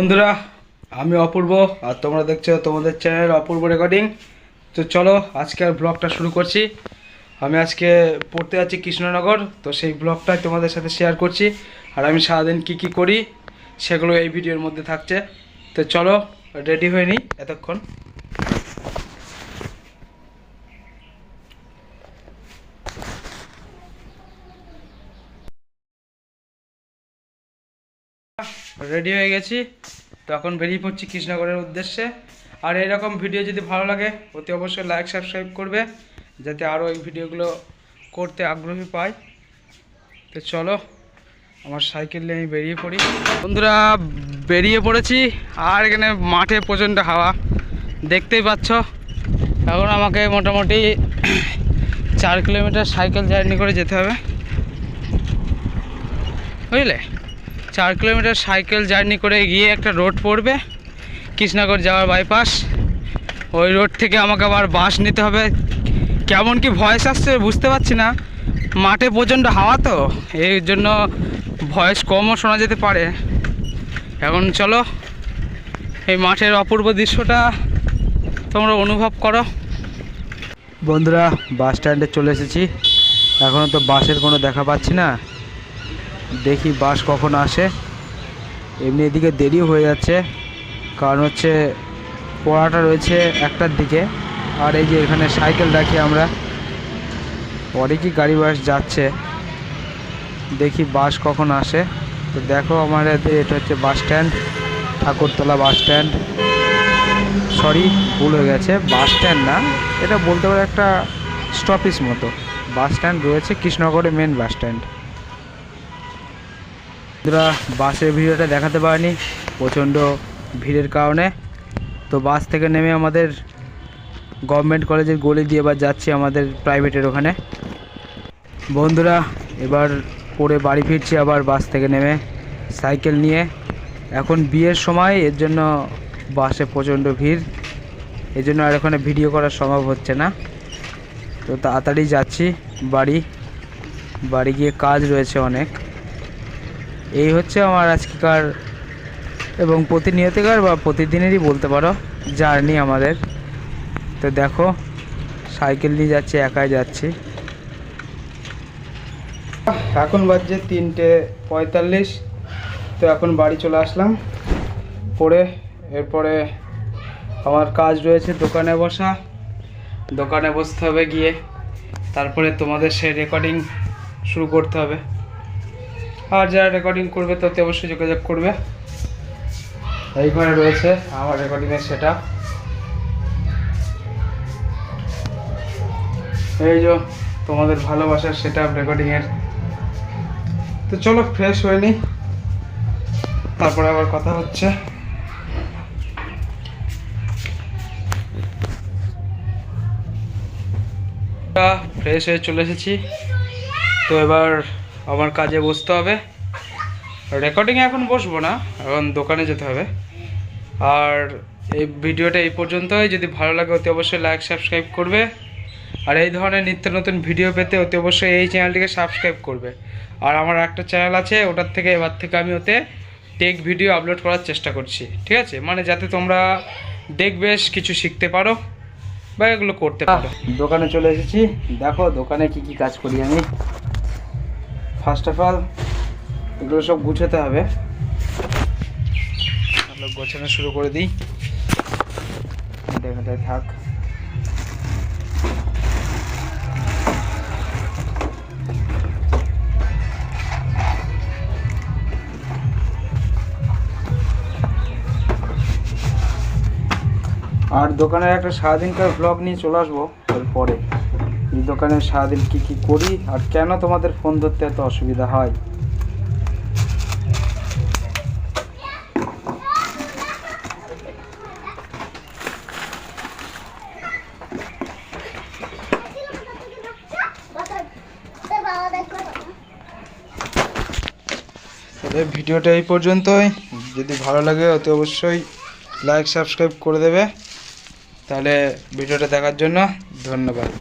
বন্ধুরা, আমি অপূর্ব, আর তোমরা দেখছ তোমাদের চ্যানেল অপূর্ব রেকর্ডিং তো চলো, আজকে আর ব্লগটা শুরু করছি। আমি আজকে পড়তে যাচ্ছি কৃষ্ণনগর, তো সেই ব্লগটাই তোমাদের সাথে শেয়ার করছি। আর আমি সারাদিন কি কি করি, সেগুলো এই ভিডিওর মধ্যে থাকছে। তো চলো রেডি হয়ে নিই এতক্ষণ। রেডি হয়ে গেছি। তো এখন বেরিয়ে পড়ছি কৃষ্ণনগরের উদ্দেশ্যে। আর এরকম ভিডিও যদি ভালো লাগে, অতি অবশ্যই লাইক সাবস্ক্রাইব করবে, যাতে আরও এই ভিডিওগুলো করতে আগ্রহী পাই। তো চলো, আমার সাইকেল নিয়ে আমি বেরিয়ে পড়ি। বন্ধুরা, বেরিয়ে পড়েছি। আর এখানে মাঠে প্রচণ্ড হাওয়া। দেখতেই পাচ্ছ, এখন আমাকে মোটামুটি চার কিলোমিটার সাইকেল জার্নি করে যেতে হবে। বুঝলে? চার কিলোমিটার সাইকেল জার্নি করে গিয়ে একটা রোড পড়বে, কৃষ্ণনগর যাওয়ার বাইপাস ওই রোড থেকে আমাকে আবার বাস নিতে হবে। কেমন কি ভয়েস আসছে বুঝতে পারছি না। মাঠে প্রচণ্ড হাওয়া তো, এই জন্য ভয়েস কমও শোনা যেতে পারে। এখন চলো, এই মাঠের অপূর্ব দৃশ্যটা তোমরা অনুভব করো। বন্ধুরা, বাস স্ট্যান্ডে চলে এসেছি। এখনও তো বাসের কোনো দেখা পাচ্ছি না। দেখি বাস কখন আসে। এমনি এদিকে দেরিও হয়ে যাচ্ছে। কারণ হচ্ছে পড়াটা রয়েছে একটার দিকে। আর এই যে এখানে সাইকেল রাখি আমরা। পরে কি গাড়ি বাস যাচ্ছে। দেখি বাস কখন আসে। তো দেখো আমাদের এটা হচ্ছে bus stand, Thakurtala bus stand. Sorry, ভুল হয়ে গেছে। বাস স্ট্যান্ড না, এটা বলতে পারে একটা স্টপেজ মতো। বাস স্ট্যান্ড রয়েছে কৃষ্ণনগরের মেন বাস স্ট্যান্ড। বন্ধুরা, বাসের ভিডিওটা দেখাতে পারিনি, প্রচণ্ড ভিড়ের কারণে। তো বাস থেকে নেমে আমাদের গভর্নমেন্ট কলেজের গলি দিয়ে এবার যাচ্ছি আমাদের প্রাইভেটের ওখানে। বন্ধুরা, এবার পরে বাড়ি ফিরছি আবার বাস থেকে নেমে সাইকেল নিয়ে। এখন বিয়ের সময়, এর জন্য বাসে প্রচণ্ড ভিড়। এই জন্য আর ওখানে ভিডিও করা সম্ভব হচ্ছে না। তো তাড়াতাড়ি যাচ্ছি বাড়ি। বাড়ি গিয়ে কাজ রয়েছে অনেক। এই হচ্ছে আমার আজকেকার এবং প্রতিনিয়তকার বা প্রতিদিনেরই বলতে পারো জার্নি আমাদের। তো দেখো, সাইকেল নিয়ে যাচ্ছি, একাই যাচ্ছি। এখন বাজছে তিনটে পঁয়তাল্লিশ। তো এখন বাড়ি চলে আসলাম। পরে এরপরে আমার কাজ রয়েছে দোকানে বসা। দোকানে বসতে হবে গিয়ে। তারপরে তোমাদের সেই রেকর্ডিং শুরু করতে হবে। আর যারা রেকর্ডিং করবে, তাতে অবশ্যই যোগাযোগ করবে। এই ঘরে রয়েছে আমার রেকর্ডিংয়ের সেটা এই যে তোমাদের ভালোবাসার সেটা রেকর্ডিংয়ের তো চলো ফ্রেশ হয়ে নি। তারপরে আবার কথা হচ্ছে। ফ্রেশ হয়ে চলে এসেছি। তো এবার আমার কাজে বসতে হবে। রেকর্ডিংয়ে এখন বসবো না, এখন দোকানে যেতে হবে। আর এই ভিডিওটা এই পর্যন্তই। যদি ভালো লাগে, অতি অবশ্যই লাইক সাবস্ক্রাইব করবে। আর এই ধরনের নিত্য নতুন ভিডিও পেতে অতি অবশ্যই এই চ্যানেলটিকে সাবস্ক্রাইব করবে। আর আমার একটা চ্যানেল আছে, ওটার থেকে এবার থেকে আমি ওতে টেক ভিডিও আপলোড করার চেষ্টা করছি। ঠিক আছে? মানে যাতে তোমরা দেখবে কিছু শিখতে পারো বা এগুলো করতে পারো। দোকানে চলে এসেছি। দেখো দোকানে কি কি কাজ করি আমি। ফার্স্ট অফ অল এগুলো সব গুছাতে হবে। গোছানো শুরু করে দিই। দেখাটাই থাক। আর দোকানের একটা সারাদিনকার ব্লগ নিয়ে চলে আসব এরপরে এই দোকানে সারাদিন কি কি করি আর কেন তোমাদের ফোন ধরতে এত অসুবিধা হয়? ভিডিওটা এই পর্যন্তই। যদি ভালো লাগে অতি অবশ্যই লাইক সাবস্ক্রাইব করে দেবে। তাহলে ভিডিওটা দেখার জন্য ধন্যবাদ।